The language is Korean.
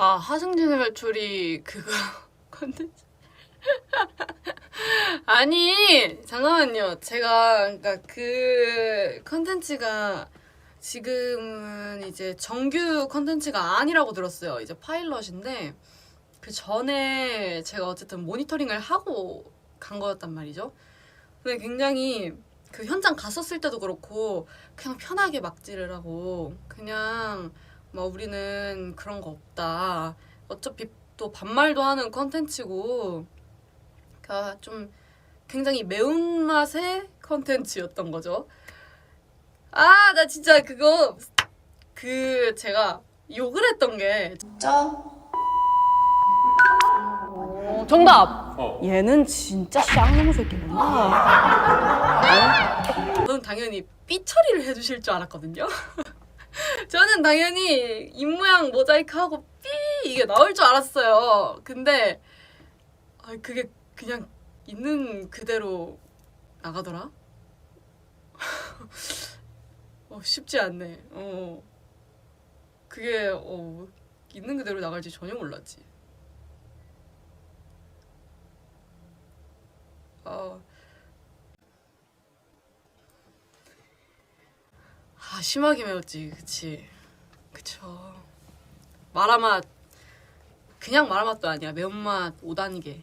아 하승진의 외출이 그거 컨텐츠? 아니 잠깐만요. 제가 그러니까 그 컨텐츠가 지금은 이제 정규 컨텐츠가 아니라고 들었어요. 이제 파일럿인데 그 전에 제가 어쨌든 모니터링을 하고 간 거였단 말이죠. 근데 굉장히 그 현장 갔었을 때도 그렇고 그냥 편하게 막지를 하고 그냥 뭐 우리는 그런 거 없다. 어차피 또 반말도 하는 컨텐츠고 그러니까 좀 굉장히 매운맛의 컨텐츠였던 거죠. 아, 나 진짜 그거 그 제가 욕을 했던 게 어, 정답. 어. 얘는 진짜 쌍놈 새끼구나. 저는 당연히 삐 처리를 해주실 줄 알았거든요. 저는 당연히 입모양 모자이크하고 삐 이게 나올 줄 알았어요. 근데 아 그게 그냥 있는 그대로 나가더라. 어, 쉽지 않네. 어. 그게 어, 있는 그대로 나갈지 전혀 몰랐지. 아. 아 심하게 매웠지. 그치. 그쵸. 마라맛. 그냥 마라맛도 아니야. 매운맛 5단계